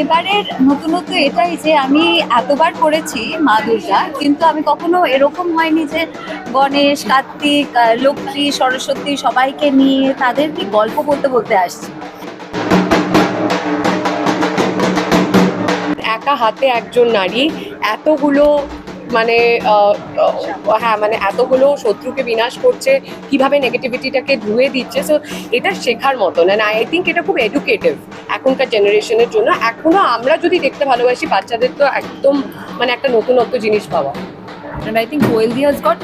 এবারের নতুনত্ব এটাই যে আমি এতবার করেছি মা দুর্গা, কিন্তু আমি কখনো এরকম হয়নি যে গণেশ, কার্তিক লক্ষ্মী, সরস্বতী সবাইকে নিয়ে তাদেরকে গল্প বলতে বলতে আসছি। একা হাতে একজন নারী, এতগুলো মানে হ্যাঁ মানে এতগুলো শত্রুকে বিনাশ করছে, কীভাবে নেগেটিভিটিটাকে ধুয়ে দিচ্ছে সো এটা শেখার মতন। অ্যান্ড আই থিঙ্ক এটা খুব এডুকেটিভ এখনকার জেনারেশনের জন্য। এখনও আমরা যদি দেখতে ভালোবাসি, বাচ্চাদের তো একদম মানে একটা নতুনত্ব জিনিস পাওয়া। And I think কোয়েলদি has got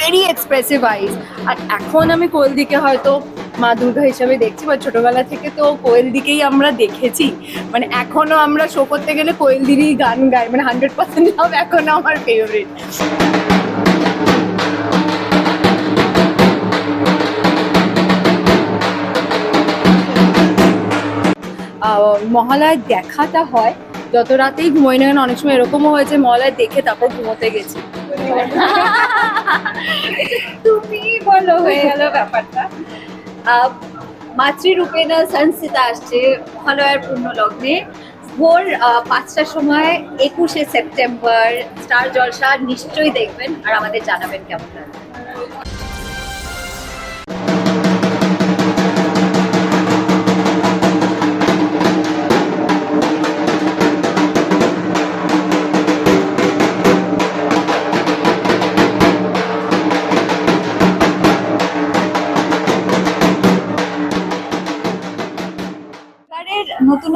very expressive eyes আর এখন আমি কোয়েলদিকে হয়তো মা দুর্গা হিসাবে দেখছি বা ছোটবেলা থেকে তো কোয়েলদিকেই আমরা দেখেছি। মানে এখনও আমরা শো করতে গেলে কোয়েলদিরই গান গাই মানে হান্ড্রেড পার্সেন্ট লাভ এখনও আমার ফেভারিট মহালয় দেখাটা হয়, যত রাতেই ঘুমোই না অনেক সময় এরকমও হয়েছে মহালয় দেখে তারপর ঘুমোতে গেছি। তুমি বলো, হয়ে গেল ব্যাপারটা। আহ, মাতৃরূপে না সংস্থিতা আসছে মহালয়ার পূর্ণ লগ্নে। ভোর পাঁচটার সময় একুশে সেপ্টেম্বর স্টার জলসা নিশ্চয়ই দেখবেন আর আমাদের জানাবেন কেমন লাগে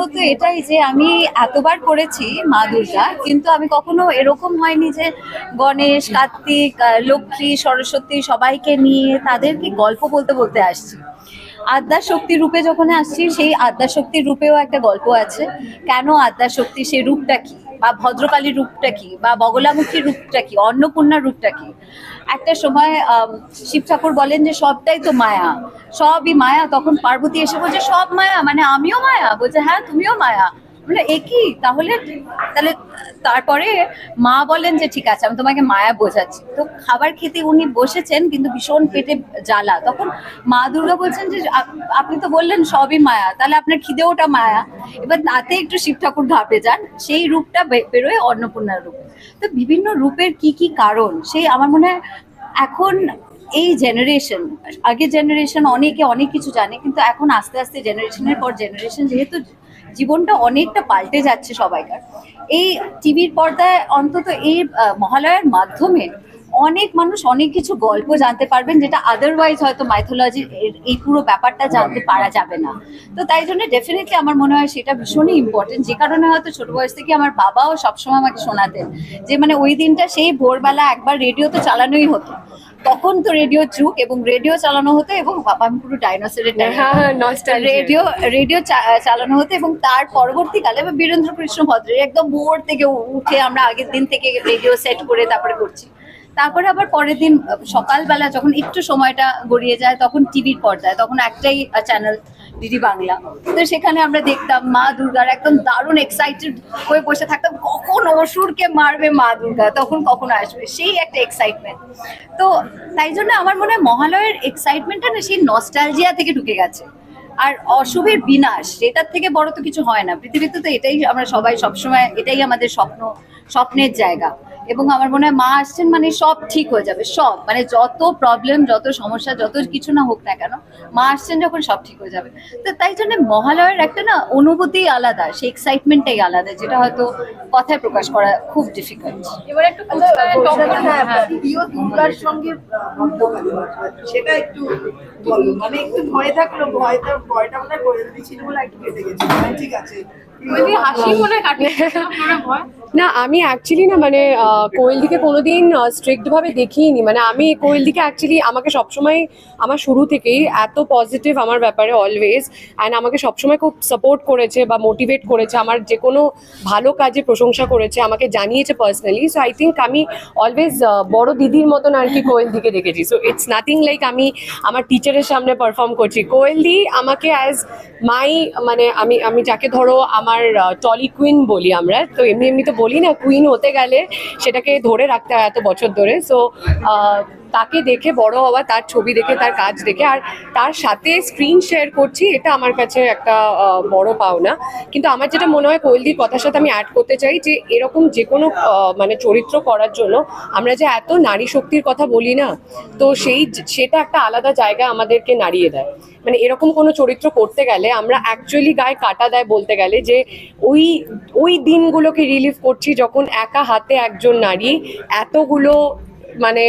নতুনত্ব এটাই যে আমি এতবার করেছি মা দুর্গা, কিন্তু আমি কখনো এরকম হয়নি যে গণেশ, কার্তিক লক্ষ্মী, সরস্বতী সবাইকে নিয়ে তাদেরকে গল্প বলতে বলতে আসছি। আদ্যা শক্তি রূপে যখন আসছি, সেই আদ্যা শক্তির রূপেও একটা গল্প আছে, কেন আদ্যা শক্তি সেই রূপটা কি? বা ভদ্রকালীর রূপটা কি? বা বগলামুখী রূপটা কি? অন্নপূর্ণার রূপটা কি? একটা সময় শিব ঠাকুর বলেন যে সবটাই তো মায়া। সবই মায়া। তখন পার্বতী এসে বলছে, সব মায়া? মানে আমিও মায়া? বলছে হ্যাঁ তুমিও মায়া। বলে তাহলে তাহলে তারপরে মা বলেন যে, ঠিক আছে, আমি তোমাকে মায়া বোঝাচ্ছি। তো খাবার খেতে উনি বসেছেন, কিন্তু ভীষণ পেটে জ্বালা। তখন মা দুর্গা বলছেন যে আপনি তো বললেন সবই মায়া, তাহলে আপনার খিদে ওটা মায়া। এবার তাতে একটু শিব ঠাকুর ঘাপে যান, সেই রূপটা বেরোয় অন্নপূর্ণার রূপ। তো বিভিন্ন রূপের কি কি কারণ, সেই আমার মনে হয় এখন এই জেনারেশন আগের জেনারেশন অনেকে অনেক কিছু জানে, কিন্তু এখন আস্তে আস্তে জেনারেশনের পর জেনারেশন যেহেতু জীবনটা অনেকটা পাল্টে যাচ্ছে সবাইকার। এই টিভির পর্দায় অন্তত এই মহালয়ার মাধ্যমে অনেক মানুষ অনেক কিছু গল্প জানতে পারবেন যেটা আদারওয়াইজ হয়তো মাইথোলজি এই পুরো ব্যাপারটা জানতে পারা যাবে না। তো তাই জন্য ডেফিনেটলি আমার মনে হয় সেটা ভীষণই ইম্পর্টেন্ট যে কারণে হয়তো ছোট বয়স থেকে আমার বাবাও সবসময় আমাকে শোনাতেন যে মানে ওই দিনটা সেই ভোরবেলা একবার রেডিও তো চালানোই হতো। তখন তো রেডিও যুগ এবং রেডিও চালানো হতো এবং বাবা আমি পুরো ডাইনোসরের হ্যাঁ হ্যাঁ। রেডিও রেডিও চালানো হতো এবং তার পরবর্তীকালে বীরেন্দ্র কৃষ্ণ ভদ্রের একদম ভোর থেকে উঠে আমরা আগের দিন থেকে রেডিও সেট করে তারপরে করছি তারপরে আবার পরের দিন সকালবেলা যখন একটু সময়টা গড়িয়ে যায়, তখন টিভির পর্দায়, তখন একটাই চ্যানেল ডিডি বাংলা তো সেখানে আমরা দেখতাম মা দুর্গার একদম দারুণ এক্সাইটেড হয়ে বসে থাকতাম। কখন অসুরকে মারবে মা দুর্গা? তখন কখন আসবে? সেই একটা এক্সাইটমেন্ট তো তাই জন্য আমার মনে হয় মহালয়ের এক্সাইটমেন্টটা না সেই নস্টালজিয়া থেকে ঢুকে গেছে। আর অশুভের বিনাশ এটার থেকে বড় তো কিছু হয় না। পৃথিবীতে তো এটাই আমরা সবাই সবসময়, এটাই আমাদের স্বপ্ন, স্বপ্নের জায়গা। এবং আমার মনে হয় মা আসছেন মানে সব ঠিক হয়ে যাবে সব। মানে যত প্রবলেম যত সমস্যা যত কিছু না হোক না কেন মা আসছেন যখন সব ঠিক হয়ে যাবে। তো তাই জন্য মহালয়ের একটা না অনুভূতি আলাদা সেই এক্সাইটমেন্টটাই আলাদা যেটা হয়তো কথায় প্রকাশ করা খুব ডিফিকাল্ট এবার একটু হ্যাঁ, দুর্গার সঙ্গে সেটা একটু মানে একটু ভয় থাকল ভয়টা ভয়টা মনে হয় করে দিয়েছিল বলে একটু কেটে গেছে। মানে ঠিক আছে। না, আমি অ্যাকচুয়ালি না মানে কোয়েলদিকে কোনোদিন স্ট্রিক্ট ভাবে দেখিনি। মানে আমি কোয়েলদিকে অ্যাকচুয়ালি আমাকে সবসময়, আমার শুরু থেকেই এত পজিটিভ আমার ব্যাপারে অলওয়েজ অ্যান্ড আমাকে সবসময় খুব সাপোর্ট করেছে বা মোটিভেট করেছে, আমার যে কোনো ভালো কাজে প্রশংসা করেছে, আমাকে জানিয়েছে পার্সোনালি সো আই থিঙ্ক আমি অলওয়েজ বড় দিদির মতন আর কি কোয়েলদিকে দেখেছি। সো ইটস নাথিং লাইক আমি আমার টিচারের সামনে পারফর্ম করছি। কোয়েলদি আমাকে অ্যাজ মাই মানে আমি আমি যাকে ধরো আমার টলি কুইন বলি আমরা। তো এমনি এমনি তো বলি না, কুইন হতে গেলে সেটাকে ধরে রাখতে হয় এত বছর ধরে। সো তাকে দেখে বড় হওয়া, তার ছবি দেখে, তার কাজ দেখে, আর তার সাথে স্ক্রিন শেয়ার করছি, এটা আমার কাছে একটা বড় পাওনা। কিন্তু আমার যেটা মনে হয় কোয়েলদির কথার সাথে আমি অ্যাড করতে চাই যে, এরকম যে কোনো মানে চরিত্র করার জন্য আমরা যে এত নারী শক্তির কথা বলি না, তো সেই সেটা একটা আলাদা জায়গা আমাদেরকে নাড়িয়ে দেয়। মানে এরকম কোনো চরিত্র করতে গেলে আমরা অ্যাকচুয়ালি গায়ে কাটা দেয় বলতে গেলে যে, ওই ওই দিনগুলোকে রিলিভ করছি যখন একা হাতে একজন নারী এতগুলো মানে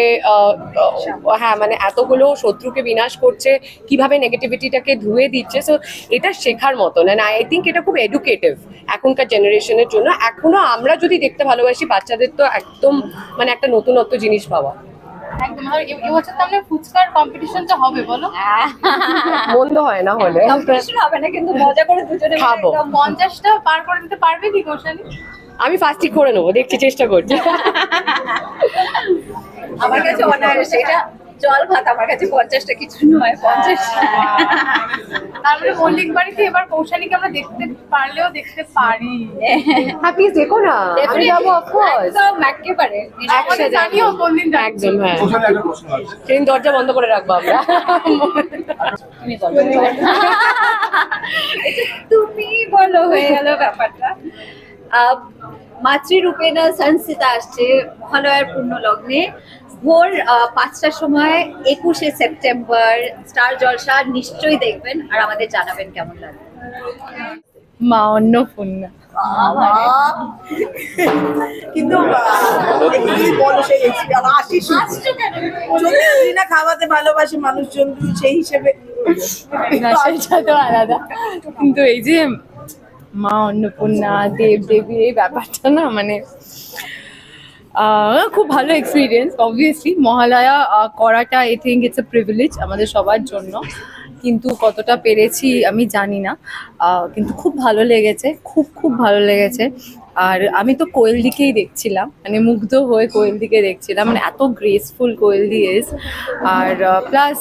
হ্যাঁ মানে এতগুলো শত্রুকে বিনাশ করছে কীভাবে নেগেটিভিটিটাকে ধুয়ে দিচ্ছে সো এটা শেখার মতন। অ্যান্ড আই থিঙ্ক এটা খুব এডুকেটিভ এখনকার জেনারেশনের জন্য। এখনও আমরা যদি দেখতে ভালোবাসি বাচ্চাদের তো একদম মানে একটা নতুনত্ব জিনিস পাওয়া। একদম আর এবছর তো আমরা ফুচকার কম্পিটিশনটা হবে বলো। মন্দ হয় না হলে। কম্পিটিশন হবে না কিন্তু মজা করে দুজনে খাব। পঞ্চাশটা পার করে দিতে পারবে কি আমি ফার্স্টই করে নেব দেখছি চেষ্টা করছি। আমার কাছে অনায়াসে এটা জল ভাত আমার কাছে পঞ্চাশটা কিছু নয় পঞ্চাশ। তারপরে মল্লিক বাড়িতে এবার কৌশালীকে আমরা দেখতে পারলেও দেখতে পারি। হ্যাঁ প্লিজ দেখো না। আমি যাব অফকোর্স একদম একেবারে। আমাদের জানিও কোন দিন। একদম হ্যাঁ। ওখানে একটা প্রশ্ন আছে। সেদিন দরজা বন্ধ করে রাখব আমরা। তুমি বলো। হয়ে গেল ব্যাপারটা। আহ, মাতৃরূপেণা সংস্থিতা আসছে মহালয়ার পূর্ণ লগ্নে ভোর পাঁচটার সময় একুশে সেপ্টেম্বর স্টার জলসা নিশ্চয়ই দেখবেন আর আমাদের জানাবেন কেমন লাগবে মা অন্নপূর্ণা কিন্তু খাওয়াতে ভালোবাসে মানুষজন সেই হিসেবে। আলাদা। কিন্তু এই যে মা অন্নপূর্ণা দেব দেবী এই ব্যাপারটা না মানে খুব ভালো এক্সপিরিয়েন্স অবভিয়াসলি মহালয়া করাটা I think it's a privilege আমাদের সবার জন্য। কিন্তু কতটা পেরেছি আমি জানি না কিন্তু খুব ভালো লেগেছে খুব খুব ভালো লেগেছে। আর আমি তো কোয়েল দিকেই দেখছিলাম মানে মুগ্ধ হয়ে কোয়েল দিকে দেখছিলাম মানে এত গ্রেসফুল কোয়েল ইজ আর প্লাস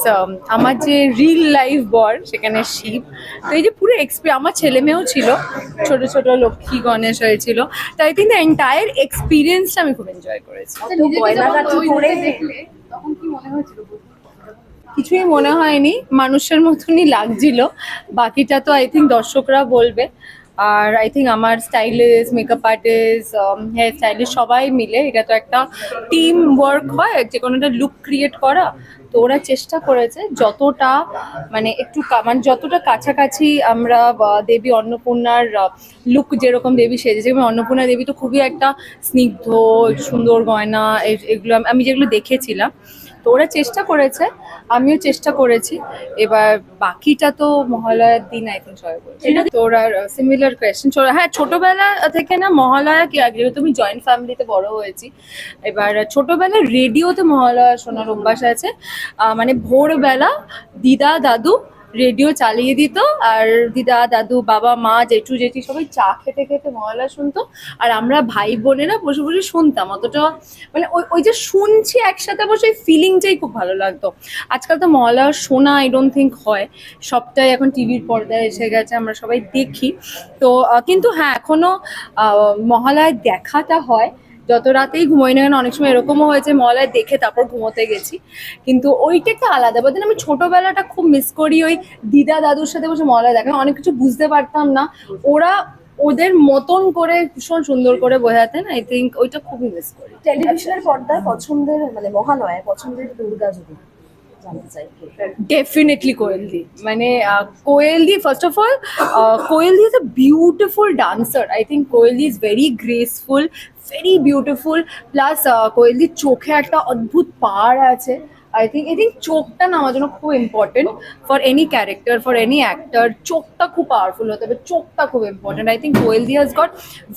আমার যে রিল লাইফ বর সেখানে শিব তো এই যে পুরো এক্সপি আমার ছেলে মেয়েও ছিল ছোট ছোট লক্ষ্মী গণেশ হয়েছিল তো আই থিঙ্ক দ্য এন্টায়ার এক্সপিরিয়েন্সটা আমি খুব এনজয় করেছি। তখন কি মনে হয়েছিল কিছুই মনে হয়নি, মানুষের মতনই লাগছিল। বাকিটা তো আই থিঙ্ক দর্শকরা বলবে। আর আই থিঙ্ক আমার stylist makeup artist hair stylist সবাই মিলে, এটা তো একটা টিম ওয়ার্ক হয়, যে কোনো একটা লুক ক্রিয়েট করা। তো ওরা চেষ্টা করেছে যতটা মানে একটু মানে যতটা কাছাকাছি আমরা দেবী অন্নপূর্ণার লুক যেরকম দেবী সেজেছে এবং অন্নপূর্ণা দেবী তো খুবই একটা স্নিগ্ধ, সুন্দর গয়না এগুলো আমি যেগুলো দেখেছিলাম তো ওরা চেষ্টা করেছে আমিও চেষ্টা করেছি। এবার বাকিটা তো মহালয়ার দিন আই থিঙ্ক সবাই বলছে। তো ওরা সিমিলার কোয়েশ্চেন হ্যাঁ ছোটবেলা থেকে না মহালয়া কি আগে যেহেতু আমি জয়েন্ট ফ্যামিলিতে বড় হয়েছি এবার ছোটবেলায় রেডিওতে মহালয়া শোনার অভ্যাস আছে। মানে ভোরবেলা দিদা দাদু রেডিও চালিয়ে দিত আর দিদা দাদু বাবা মা জেঠু জেঠি সবাই চা খেতে খেতে মহালয়া শুনতো। আর আমরা ভাই বোনেরা বসে বসে শুনতাম অতটা মানে ওই ওই যে শুনছি একসাথে বসে ওই ফিলিংটাই খুব ভালো লাগতো। আজকাল তো মহালয়া শোনা আই ডোন্ট থিঙ্ক হয়। সবটাই এখন টিভির পর্দায় এসে গেছে আমরা সবাই দেখি। তো কিন্তু হ্যাঁ এখনও আহ, মহালয়া দেখাটা হয়। যত রাতেই ঘুমোই না অনেক সময় এরকমও হয়েছে মহালয়া দেখে তারপর ঘুমোতে গেছি। কিন্তু ওইটা একটা আলাদা বাট আমি ছোটবেলাটা খুব মিস করি ওই দিদা দাদুর সাথে বসে মহালয়া দেখা। অনেক কিছু বুঝতে পারতাম না। ওরা ওদের মতন করে ভীষণ সুন্দর করে বোঝাতেন। আই থিঙ্ক ওইটা খুবই মিস করি। টেলিভিশনের পর্দায় পছন্দের মানে মহালয় পছন্দের দুর্গা যদি জানতে চাই ডেফিনেটলি কোয়েলদি মানে আহ, কোয়েলদি first of all কোয়েলদি is a beautiful dancer I think কোয়েলদি is very graceful very beautiful plus কোয়েলদির চোখে একটা অদ্ভুত পাওয়ার আছে আই থিঙ্ক আই থিঙ্ক চোখটা না আমার জন্য খুব important for any character for any actor চোখটা খুব পাওয়ারফুল হতে হবে চোখটা খুব important I think কোয়েলদি has got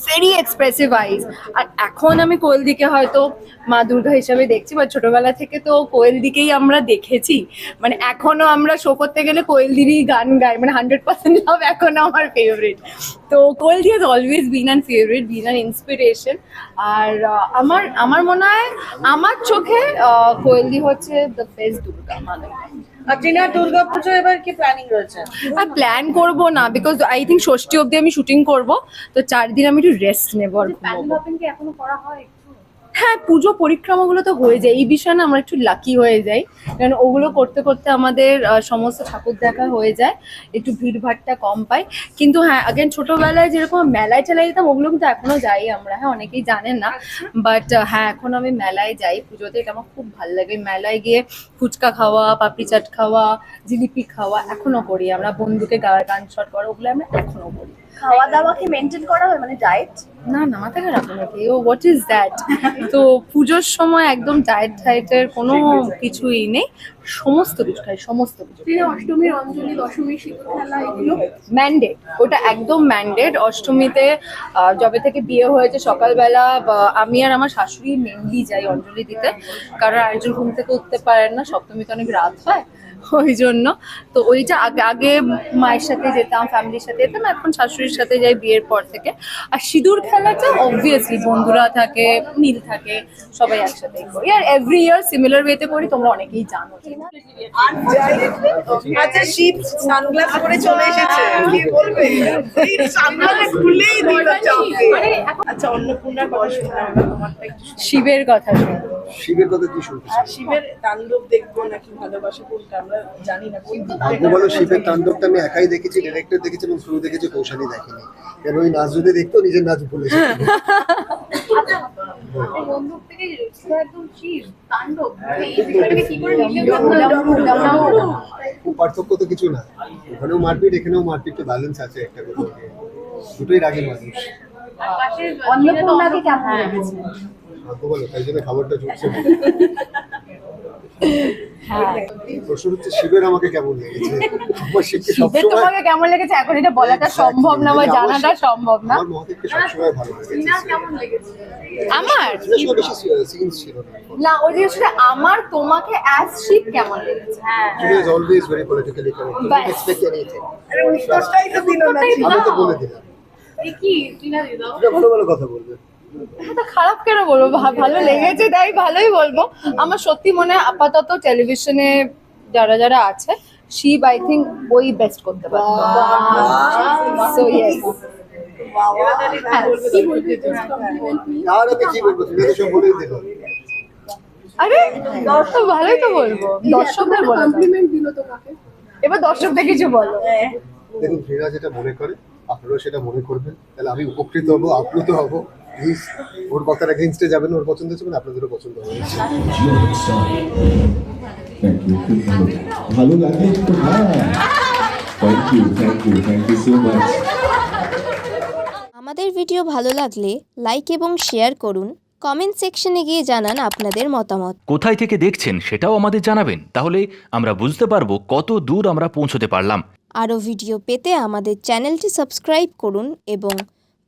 very expressive eyes আর এখন আমি কোয়েলদিকে হয়তো মা দুর্গা হিসাবে দেখছি বা ছোটবেলা থেকে তো কোয়েলদিকেই আমরা দেখেছি। মানে এখনও আমরা শো করতে গেলে কোয়েলদিরই গান গাই মানে হান্ড্রেড পার্সেন্ট লাভ এখনও আমার ফেভারিট তো কোয়েলদি has always been an favourite been an inspiration আর আমার আমার মনে হয় আমার চোখে আহ, কোয়েলদি হচ্ছে দ্য ফেস দুর্গা টিনার দুর্গাপুজো এবার কি প্ল্যানিং রয়েছে? আর প্ল্যান করব না বিকজ আই থিঙ্ক ষষ্ঠী অবধি আমি শুটিং করব। তো চার দিন আমি একটু রেস্ট নেব আর ঘুমোবো। কি এখনও করা হয়? হ্যাঁ পুজো পরিক্রমাগুলো তো হয়ে যায়। এই বিষয়ে না আমরা একটু লাকি হয়ে যাই। কারণ ওগুলো করতে করতে আমাদের সমস্ত ঠাকুর দেখা হয়ে যায়। একটু ভিড়ভাড়টা কম পাই। কিন্তু হ্যাঁ আগেন ছোটবেলায় যেরকম মেলায় চালাই যেতাম ওগুলো কিন্তু এখনও যাই আমরা। হ্যাঁ অনেকেই জানেন না। বাট হ্যাঁ এখন আমি মেলায় যাই পুজোতে। এটা আমার খুব ভালো লাগে। মেলায় গিয়ে ফুচকা খাওয়া পাপড়ি চাট খাওয়া জিলিপি খাওয়া এখনও করি আমরা। বন্ধুকে গা- গান শট করা ওগুলো আমরা এখনও করি। খাওয়া দাওয়া কি মেনটেন করা হয়? মানে ডায়েট না না মাথা খারাপ নাকি ও হোয়াট ইজ দ্যাট তো পুজোর সময় একদম ডায়েট টাইটের কোনো কিছুই নেই। সমস্ত কিছু খাই সমস্ত কিছু অষ্টমীর অঞ্জলি দশমীর সিঁদুর খেলা এগুলো? ম্যান্ডেট ওটা একদম ম্যান্ডেট অষ্টমীতে যবে থেকে বিয়ে হয়েছে সকালবেলা বা আমি আর আমার শাশুড়ি মেনলি যাই অঞ্জলি দিতে। কারণ আরেকজন ঘুম থেকে উঠতে পারেন না সপ্তমীতে অনেক রাত হয়। ওই জন্য তো ওইটা আগে আগে মায়ের সাথে যেতাম ফ্যামিলির সাথে যেতাম এখন শাশুড়ির সাথে যাই বিয়ের পর থেকে। আর সিঁদুর খেলাটা অবভিয়াসলি বন্ধুরা থাকে মিল থাকে সবাই একসাথে করি। আর এভরি ইয়ার সিমিলার ওয়েতে করি তোমরা অনেকেই জানো। আচ্ছা শিব সানগ্লাস পরে চলে এসেছে। কি বলবে? সানগ্লাস খুলেই দিল আচ্ছা। শিবের কথা শুনি শিবের কথা কি শুনতে শিবের তাণ্ডব দেখব নাকি ভালোবাসা কোনটা? আমরা জানি না ভাগ্য বলো শিবের তাণ্ডবটা আমি একাই দেখেছি ডিরেক্টর দেখেছি এবং শুরু দেখেছি কৌশালী দেখেনি। কেন ওই নাচ যদি দেখতো নিজের নাচ ভুলে যেত। বন্দুক থেকে একদম শিব তাণ্ডব। এই ঠিক বিষয়টাকে কি করে খুব পার্থক্য তো কিছু না। ওখানেও মারপিট এখানেও মারপিটটা ব্যালেন্স আছে একটা করে। দুটোই রাগী মানুষ। অন্নপূর্ণাকে কেমন লেগেছে? ভাগ্য বলো তাই জন্য খাবারটা জুটছে প্রশ্ন হচ্ছে শিবের আমাকে কেমন লেগেছে? আমার শিবকে শিবের তোমাকে কেমন লেগেছে? এখন এটা বলাটা সম্ভব না বা জানাটা সম্ভব না। আমার মহাদেবকে সবসময় ভালো লেগেছে। আমার? আসলে বেশি সিনস ছিল না। না ওই জিনিস আমার তোমাকে অ্যাজ শিব কেমন লেগেছে? হ্যাঁ. আরে উত্তরটাই তো দিল না আমি তো বলে দিলাম। কি? ভালো ভালো কথা বলবে। হ্যাঁ, তো খারাপ কেন বলব? ভালো লেগেছে তাই ভালোই বলব। আমার সত্যি মনে হয় আপাতত টেলিভিশনে যারা যারা আছে শিব আই থিঙ্ক ওই বেস্ট করতে পারতো সো ইয়েস আর আমি কি বলব তুমি তো সব বলেই দিল আরে তো ভালোই তো বলব। দর্শকদের বলো কমপ্লিমেন্ট দিল তোমাকে এবার দর্শকদের কিছু বলো। দেখুন ফিরা যেটা মনে করে আপনারাও সেটা মনে করবেন। তাহলে আমি উপকৃত হব আপ্লুত হব। ওর কথার এগেনস্টে যাবেন ওর পছন্দ হচ্ছে আপনাদেরও পছন্দ হবে। ভালো। তো হ্যাঁ। Thank you thank you thank you so much আমাদের ভিডিও ভালো লাগলে লাইক এবং শেয়ার করুন। কমেন্ট সেকশনে গিয়ে জানান আপনাদের মতামত। কোথায় থেকে দেখছেন সেটাও আমাদের জানাবেন। তাহলে আমরা বুঝতে পারব কত দূর আমরা পৌঁছতে পারলাম। আরও ভিডিও পেতে আমাদের চ্যানেলটি সাবস্ক্রাইব করুন এবং